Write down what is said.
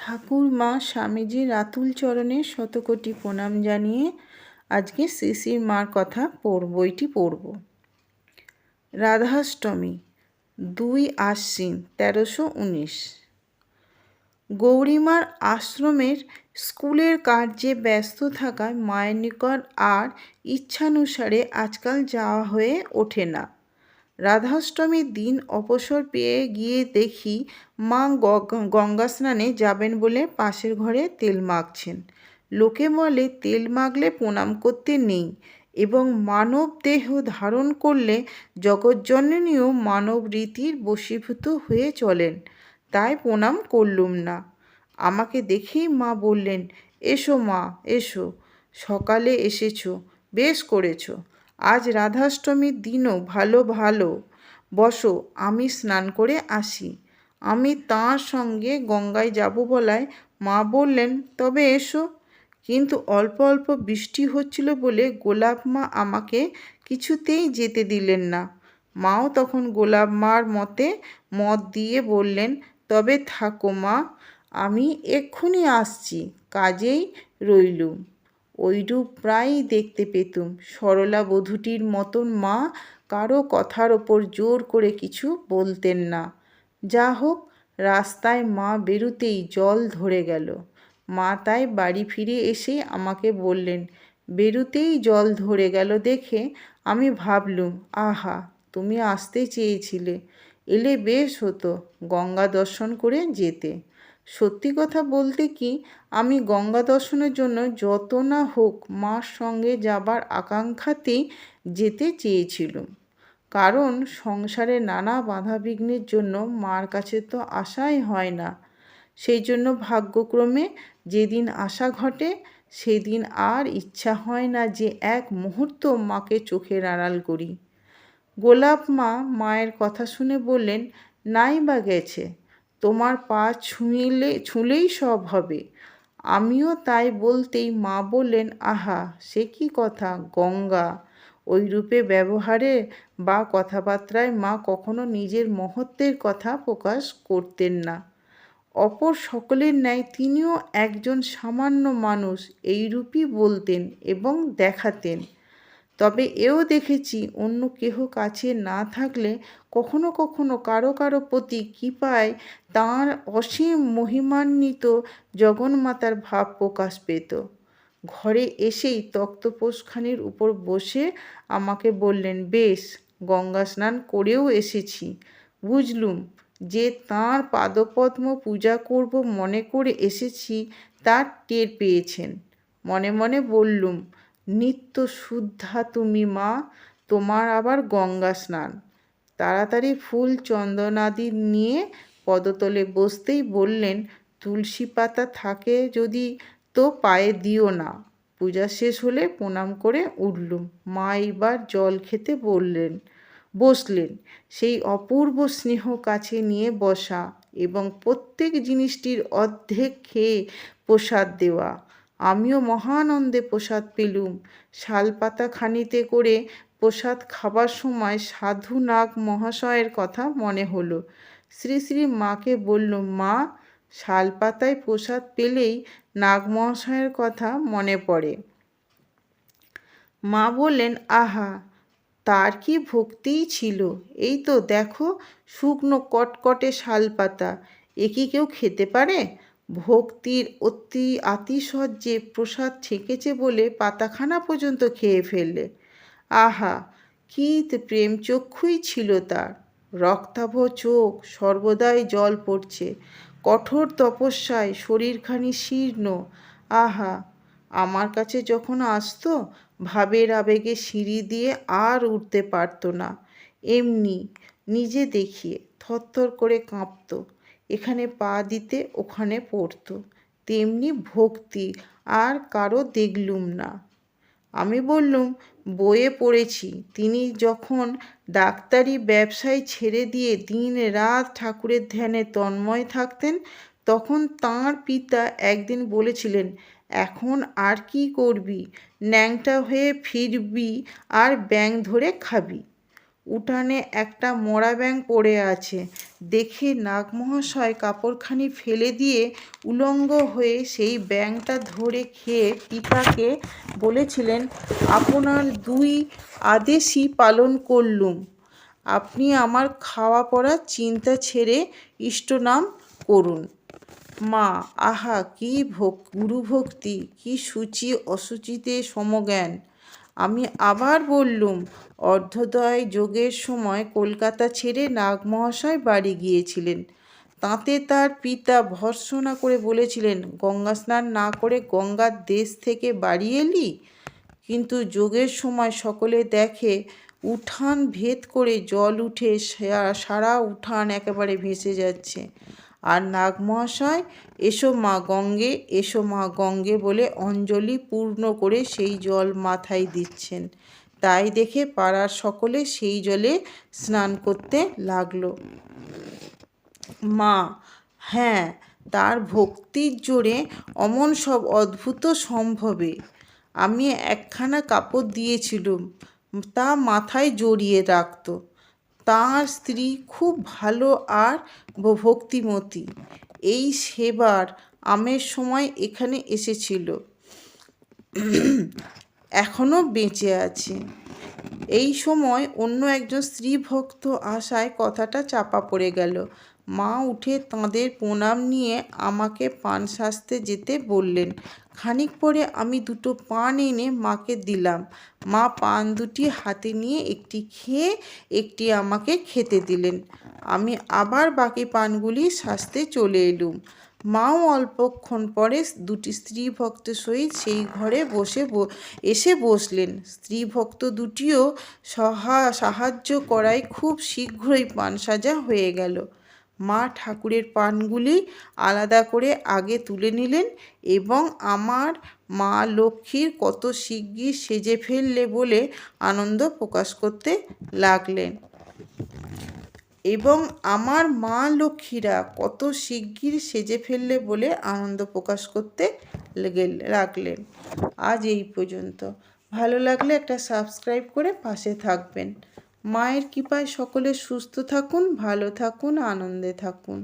ঠাকুর মা স্বামীজির রাতুল চরণে শতকোটি প্রণাম জানিয়ে আজকে শ্রী মার কথা পড় বইটি পড়ব। রাধাষ্টমী, দুই আশ্বিন, তেরোশো উনিশ। গৌরীমার আশ্রমের স্কুলের কার্যে ব্যস্ত থাকায় মায়ের নিকট আর ইচ্ছানুসারে আজকাল যাওয়া হয়ে ওঠে না। রাধাষ্টমীর দিন অবসর পেয়ে গিয়ে দেখি মা গঙ্গা স্নানে যাবেন বলে পাশের ঘরে তেল মাখছেন। লোকে বলে, তেল মাখলে প্রণাম করতে নেই এবং মানব দেহ ধারণ করলে জগৎজননীও মানব রীতির বশীভূত হয়ে চলেন। তাই প্রণাম করলুম না। আমাকে দেখেই মা বললেন, এসো মা, এসো। সকালে এসেছ, বেশ করেছ। আজ রাধাষ্টমীর দিনও ভালো ভালো। বসো, আমি স্নান করে আসি। আমি তাঁর সঙ্গে গঙ্গায় যাব বলায় মা বললেন, তবে এসো। কিন্তু অল্প অল্প বৃষ্টি হচ্ছিল বলে গোলাপ মা আমাকে কিছুতেই যেতে দিলেন না। মাও তখন গোলাপ মার মতে মত দিয়ে বললেন, তবে থাকো মা, আমি এক্ষুনি আসছি, কাজেই রইলুম। ওইরূপ প্রায়ই দেখতে পেতুম। সরলা বধূটির মতন মা কারও কথার ওপর জোর করে কিছু বলতেন না। যা হোক, রাস্তায় মা বেরুতেই জল ধরে গেল। মা তাই বাড়ি ফিরে এসে আমাকে বললেন, বেরুতেই জল ধরে গেল দেখে আমি ভাবলুম, আহা, তুমি আসতে চেয়েছিলে। এলে বেশ হতো গঙ্গা দর্শন করে যেতে। সত্যি কথা বলতে কি, আমি গঙ্গা দর্শনের জন্য যত না হোক মার সঙ্গে যাবার আকাঙ্ক্ষাতেই যেতে চেয়েছিলুম। কারণ সংসারে নানা বাধাবিঘ্নের জন্য মার কাছে তো আশাই হয় না। সেই জন্য ভাগ্যক্রমে যেদিন আশা ঘটে, সেদিন আর ইচ্ছা হয় না যে এক মুহূর্ত মাকে চোখের আড়াল করি। গোলাপ মা মায়ের কথা শুনে বললেন, নাই বা গেছে। তোমার পা ছুঁইলে, ছুঁলেই সব হবে। আমিও তাই বলতেই মা বললেন, আহা, সে কি কথা, গঙ্গা। ওই রূপে ব্যবহারে বা কথাবার্তায় মা কখনো নিজের মহত্বের কথা প্রকাশ করতেন না। অপর সকলের ন্যায় তিনিও একজন সামান্য মানুষ এইরূপই বলতেন এবং দেখাতেন। তবে এও দেখেছি অন্য কেহ কাছে না থাকলে কখনো কখনো কারও কারও প্রতি কৃপায় তাঁর অসীম মহিমান্বিত জগন্মাতার ভাব প্রকাশ পেত। ঘরে এসেই তক্তপোষখানির উপর বসে আমাকে বললেন, বেশ, গঙ্গা স্নান করেও এসেছি। বুঝলুম, যে তাঁর পাদপদ্ম পূজা করব মনে করে এসেছি, তার টের পেয়েছেন। মনে মনে বললুম নিত্য শুদ্ধা তুমি মা, তোমার আবার গঙ্গা স্নান। তাড়াতাড়ি ফুল চন্দনাদি নিয়ে পদতলে বসতেই বললেন, তুলসী পাতা থাকে যদি তো পায়ে দিও না। পূজা শেষ হলে প্রণাম করে উঠলুম মা এইবার জল খেতে বললেন, বসলেন। সেই অপূর্ব স্নেহ কাছে নিয়ে বসা এবং প্রত্যেক জিনিসটির অর্ধেক খেয়ে প্রসাদ দেওয়া। আমিও মহানন্দে প্রসাদ পেলুম। শালপাতা খানিতে করে প্রসাদ খাবার সময় সাধু নাগ মহাশয়ের কথা মনে হলো। শ্রী শ্রী মাকে বললুম মা, শালপাতায় প্রসাদ পেলেই নাগ মহাশয়ের কথা মনে পড়ে। মা বললেন, আহা, তার কি ভক্তিই ছিল? এই তো দেখো, শুকনো কটকটে শালপাতা। এ কি কেউ খেতে পারে? ভক্তির অতি আতিশয্যে প্রসাদ ছেঁকেছে বলে পাতাখানা পর্যন্ত খেয়ে ফেললে। আহা কি প্রেম চক্ষুই ছিল তার। রক্তাভ চোখ সর্বদাই জল পড়ছে, কঠোর তপস্যায় শরীরখানি শীর্ণ। আহা, আমার কাছে যখন আসতো, ভাবের আবেগে সিঁড়ি দিয়ে আর উঠতে পারতো না। এমনি নিজে দেখিয়ে থরথর করে কাঁপতো। এখানে পা দিতে ওখানে পড়তো। তেমনি ভক্তি, আর কারও দেখলুম না। আমি বললুম, বইয়ে পড়েছি। তিনি যখন ডাক্তারি ব্যবসায় ছেড়ে দিয়ে দিন রাত ঠাকুরের ধ্যানে তন্ময় থাকতেন, তখন তাঁর পিতা একদিন বলেছিলেন, এখন আর কি করবি? ন্যাংটা হয়ে ফিরবি আর ব্যাং ধরে খাবি। উঠানে একটা মরা ব্যাঙ পড়ে আছে। দেখে নাগমহাশয় কাপড়খানি ফেলে দিয়ে উলঙ্গ হয়ে সেই ব্যাঙটা ধরে খেয়ে পিতাকে বলেছিলেন, আপনার দুই আদেশই পালন করলুম। আপনি আমার খাওয়া পড়ার চিন্তা ছেড়ে ইষ্টনাম করুন। মা, আহা, কি ভোগ, গুরুভক্তি, কি সূচি অসুচিতে সমজ্ঞান। আমি আবার বললুম অর্ধোদয় যোগের সময় কলকাতা ছেড়ে নাগমহাশয় বাড়ি গিয়েছিলেন। তাতে তার পিতা ভর্সনা করে বলেছিলেন, গঙ্গা স্নান না করে গঙ্গার দেশ থেকে বাড়ি এলি? কিন্তু যোগের সময় সকলে দেখে, উঠান ভেদ করে জল উঠে সারা উঠান একেবারে ভেসে যাচ্ছে। আর নাগমহাশয়, এসো মা গঙ্গে, এসো মা গঙ্গে বলে অঞ্জলি পূর্ণ করে সেই জল মাথায় দিচ্ছেন। তাই দেখে পাড়ার সকলে সেই জলে স্নান করতে লাগল। মা হ্যাঁ তার ভক্তির জোরে অমন সব অদ্ভুত সম্ভবে। আমি একখানা কাপড় দিয়েছিলুম, তা মাথায় জড়িয়ে রাখত। তাঁর স্ত্রী খুব ভালো আর ভক্তিমতী। এই সেবার আমের সময় এখানে এসেছিল। এখনও বেঁচে আছে। এই সময় অন্য একজন স্ত্রী ভক্ত আসায় কথাটা চাপা পড়ে গেল। মা উঠে তাঁদের প্রণাম নিয়ে আমাকে পান সাজতে যেতে বললেন। খানিক পরে আমি দুটো পান এনে মাকে দিলাম। মা পান দুটি হাতে নিয়ে একটি খেয়ে একটি আমাকে খেতে দিলেন। আমি আবার বাকি পানগুলি সাজতে চলে এলুম। মাও অল্পক্ষণ পরে দুটি স্ত্রী ভক্তের সহিত সেই ঘরে বসে এসে বসলেন। স্ত্রী ভক্ত দুটিও সহা, সাহায্য করায় খুব শীঘ্রই পান সাজা হয়ে গেল। মা ঠাকুরের পানগুলি আলাদা করে আগে তুলে নিলেন এবং আমার মা লক্ষ্মীর কত শিগগির সেজে ফেললে বলে আনন্দ প্রকাশ করতে লাগলেন। এবং আমার মা লক্ষ্মীরা কত শিগগির সেজে ফেললে বলে আনন্দ প্রকাশ করতে লাগলেন আজ এই পর্যন্ত। ভালো লাগলে একটা সাবস্ক্রাইব করে পাশে থাকবেন। মায়ের কৃপায় সকলে সুস্থ থাকুন ভালো থাকুন আনন্দে থাকুন।